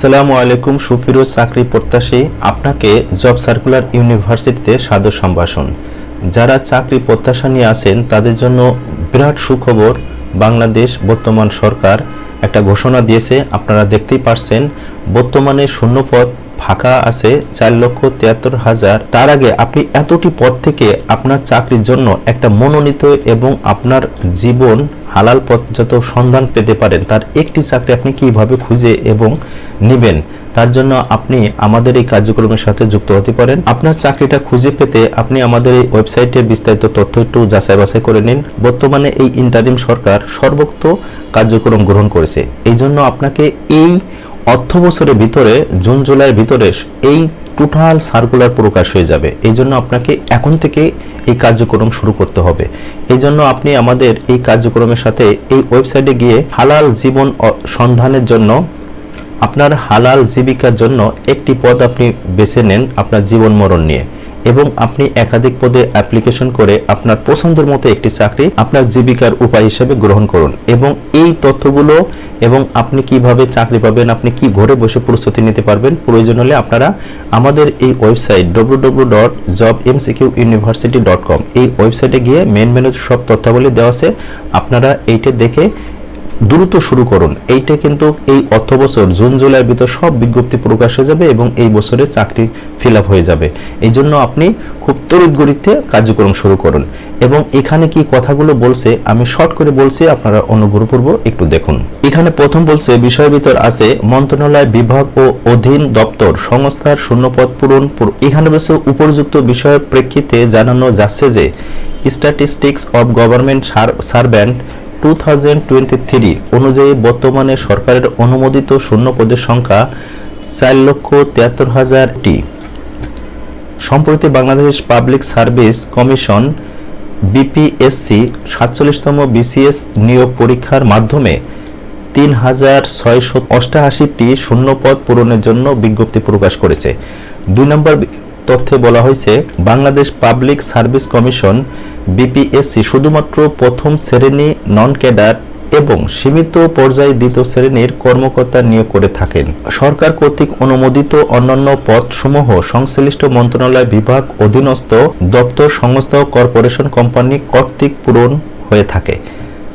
আসসালামু আলাইকুম, সুফিরুজ চাকরি প্রত্যাশী। আপনাকে জব সার্কুলার ইউনিভার্সিটিতে সাদর সম্ভাষণ। যারা চাকরি প্রত্যাশা নিয়ে আছেন, তাদের জন্য বিরাট সুখবর, বাংলাদেশ বর্তমান সরকার একটা ঘোষণা দিয়েছে। আপনারা দেখতেই পারছেন, বর্তমানে শূন্যপদ ফাঁকা আছে চার লক্ষ তিয়াত্তর হাজার। তার আগে আপনি এতটি পদ থেকে আপনার চাকরির জন্য একটা মনোনীত এবং আপনার জীবন হালাল পথ যত সন্ধান পেতে পারেন, তার একটি চাকরি আপনি কীভাবে খুঁজে এবং নেবেন, তার জন্য আপনি আমাদের এই কার্যক্রমের সাথে যুক্ত হতে পারেন। আপনার চাকরিটা খুঁজে পেতে আপনি আমাদের এই ওয়েবসাইটে বিস্তারিত তথ্য একটু যাচাই বাছাই করে নিন। বর্তমানে এই ইন্টারিম সরকার সর্বোক্ত কার্যক্রম গ্রহণ করেছে। এই জন্য আপনাকে এই অর্থ বছরের ভিতরে, জুন, জুলাইয়ের ভিতরে এই টোটাল সার্কুলার প্রকাশ হয়ে যাবে। এই জন্য আপনাকে এখন থেকে এই কার্যক্রম শুরু করতে হবে। এই জন্য আপনি আমাদের এই কার্যক্রমের সাথে এই ওয়েবসাইটে গিয়ে হালাল জীবন সন্ধানের জন্য, আপনার হালাল জীবিকার জন্য একটি পদ আপনি বেছে নেন আপনার জীবন মরণ নিয়ে। এবং আপনি একাধিক পদে অ্যাপ্লিকেশন করে আপনার পছন্দের মতো একটি চাকরি আপনার জীবিকার উপায় হিসেবে গ্রহণ করুন এবং এই তথ্যগুলো এবং আপনি কীভাবে চাকরি পাবেন, আপনি কি ঘরে বসে প্রস্তুতি নিতে পারবেন, প্রয়োজন হলে আপনারা আমাদের এই ওয়েবসাইট www.jobmcquniversity.com এই ওয়েবসাইটে গিয়ে মেন মেনু সব তথ্যাবলী দেওয়া আছে। আপনারা এইটা দেখে দ্রুত শুরু করুন। এইটা কিন্তু এই অর্থ বছর জুন, জুলাইয়ের ভিতর সব বিজ্ঞপ্তি প্রকাশ হয়ে যাবে এবং এই বছরে চাকরি ফিল হয়ে যাবে। এই জন্য আপনি খুব তড়িৎ কার্যক্রম শুরু করুন এবং এখানে কি কথাগুলো বলছে, আমি শর্ট করে বলছি, আপনারা অনুগ্রহপূর্ব একটু দেখুন। এখানে প্রথম বলছে, বিষয়ের ভিতর আছে, মন্ত্রণালয় বিভাগ ও অধীন দপ্তর, সংস্থার শূন্যপদ পূরণ এখানে বলছে, উপযুক্ত বিষয়ের প্রেক্ষিতে জানানো যাচ্ছে যে statistics of government servant two অনুযায়ী বর্তমানে সরকারের অনুমোদিত শূন্য পদের সংখ্যা চার লক্ষ তিয়াত্তর হাজারটি সম্প্রতি Bangladesh public service commission, BPSC, সাতচল্লিশতম বিসিএস নিয়োগ পরীক্ষার মাধ্যমে তিন হাজার ছয়শো অষ্টাশিটি শূন্যপদ পূরণের জন্য বিজ্ঞপ্তি প্রকাশ করেছে। দুই নম্বর তথ্যে বলা হয়েছে, Bangladesh public service commission, BPSC, শুধুমাত্র প্রথম শ্রেণি নন ক্যাডার এবং সীমিত পর্যায়ে দ্বিতীয় শ্রেণির কর্মকর্তা নিয়োগ করে থাকেন। সরকার কর্তৃক অনুমোদিত অন্যান্য পদসমূহ সংশ্লিষ্ট মন্ত্রণালয় বিভাগ অধীনস্থ দপ্তর সংস্থা কর্পোরেশন কোম্পানি কর্তৃক পূরণ হয়ে থাকে।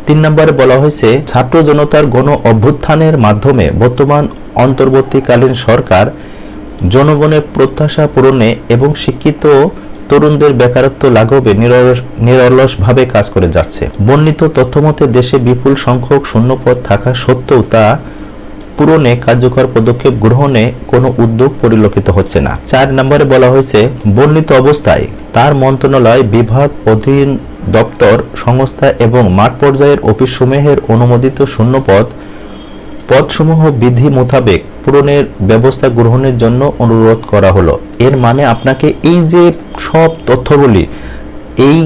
তিন নম্বরে বলা হয়েছে, ছাত্র জনতার গণ অভ্যুত্থানের মাধ্যমে বর্তমান অন্তর্বর্তীকালীন সরকার জনগণের প্রত্যাশা পূরণে এবং শিক্ষিত তরুণদের বেকারত্ব লাঘবে নিরলসভাবে কাজ করে যাচ্ছে। বর্ণিত তথ্যমতে, দেশে বিপুল সংখ্যক শূন্যপদ থাকা সত্ত্বেও তা পূরণে কার্যকর পদক্ষেপ গ্রহণে কোনো উদ্যোগ পরিলক্ষিত হচ্ছে না। চার নম্বরে বলা হয়েছে, বর্ণিত অবস্থায় তার মন্ত্রণালয়, বিভাগ, অধীন দপ্তর, সংস্থা এবং মাঠ পর্যায়ের অফিসসমূহের অনুমোদিত শূন্যপদ পদসমূহ বিধি মোতাবেক পূরণের ব্যবস্থা গ্রহণের জন্য অনুরোধ করা হলো। এর মানে আপনাকে এই যে সব তথ্যগুলি, এই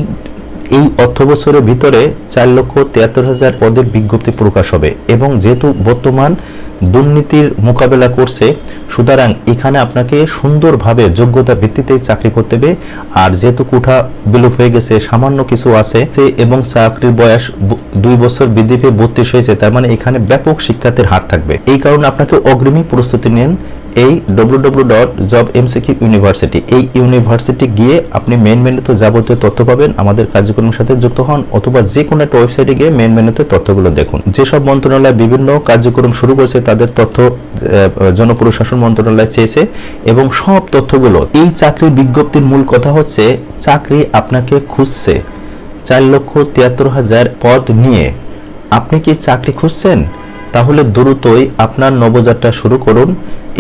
এই অর্থ বছরের ভিতরে চার লক্ষ তিয়াত্তর হাজার পদের বিজ্ঞপ্তি প্রকাশ হবে এবং যেহেতু বর্তমান দুর্নীতির মোকাবেলা করছে, সুতরাং এখানে আপনাকে সুন্দরভাবে যোগ্যতা ভিত্তিতে চাকরি করতে হবে। আর যেহেতু কোঠা বিলোপ হয়ে গেছে, সামান্য কিছু আছে এবং চাকরির বয়স দুই বছর বৃদ্ধি পেয়ে বত্রিশ হয়েছে, তার মানে এখানে ব্যাপক শিক্ষার্থীর হার থাকবে। এই কারণে আপনাকে অগ্রিমী প্রস্তুতি নেন। এই www.jobmck ইউনিভার্সিটি এই ইউনিভার্সিটি গিয়ে আপনি মেন মেনুতে যাবতীয় তথ্য পাবেন, আমাদের কার্যক্রমের সাথে যুক্ত হন অথবা যে কোনো একটা ওয়েবসাইটে গিয়ে মেন মেনুতে তথ্যগুলো দেখুন। যেসব মন্ত্রণালয় বিভিন্ন কার্যক্রম শুরু করেছে, তাদের তথ্য জনপ্রশাসন মন্ত্রণালয় চেয়েছে এবং সব তথ্যগুলো, এই চাকরির বিজ্ঞপ্তির মূল কথা হচ্ছে চাকরি আপনাকে খুঁজছে। চার লক্ষ তিয়াত্তর হাজার পদ নিয়ে। আপনি কি চাকরি খুঁজছেন? তাহলে দ্রুতই আপনার নবযাত্রা শুরু করুন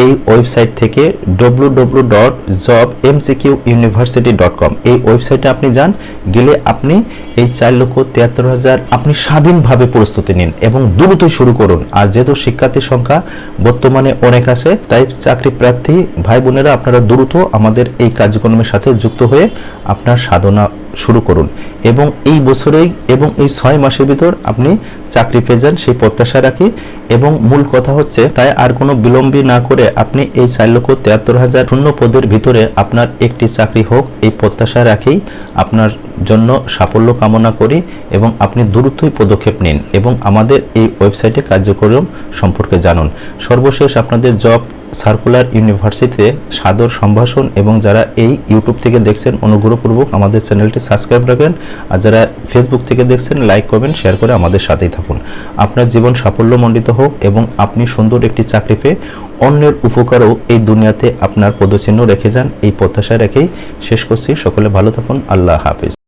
এই ওয়েবসাইট থেকে www.jobmcquniversity.com এই ওয়েবসাইটে আপনি যান, গেলে আপনি এই চার লক্ষ তিয়াত্তর হাজার আপনি স্বাধীনভাবে প্রস্তুতি নিন এবং দ্রুতই শুরু করুন। আর যেহেতু শিক্ষার্থীর সংখ্যা বর্তমানে অনেক আছে, তাই চাকরি প্রার্থী ভাই বোনেরা আপনারা দ্রুত আমাদের এই কার্যক্রমের সাথে যুক্ত হয়ে আপনার সাধনা শুরু করুন। এবং এই বছরেই এবং এই ছয় মাসের ভিতর আপনি চাকরি পেয়ে যান সেই প্রত্যাশা রাখি। এবং মূল কথা হচ্ছে, তাই আর কোনো বিলম্বী না করে আপনি এই চার লক্ষ তিয়াত্তর হাজার শূন্য পদের ভিতরে আপনার একটি চাকরি হোক, এই প্রত্যাশা রাখি। আপনার জন্য সাফল্য কামনা করি এবং আপনি দ্রুতই পদক্ষেপ নিন এবং আমাদের এই ওয়েবসাইটে কার্যক্রম সম্পর্কে জানুন। সর্বশেষ আপনাদের জব সার্কুলার ইউনিভার্সিটিতে সাদর সম্ভাষণ এবং যারা এই ইউটিউব থেকে দেখছেন, অনুগ্রহপূর্বক আমাদের চ্যানেলটি সাবস্ক্রাইব রাখবেন। আর যারা ফেসবুক থেকে দেখছেন, লাইক করবেন, শেয়ার করে আমাদের সাথেই থাকুন। আপনার জীবন সাফল্যমণ্ডিত হোক এবং আপনি সুন্দর একটি চাকরি পেয়ে অন্যের উপকারও এই দুনিয়াতে আপনার পদচিহ্ন রেখে যান। এই প্রত্যাশা রেখেই শেষ করছি। সকলে ভালো থাকুন। আল্লাহ হাফিজ।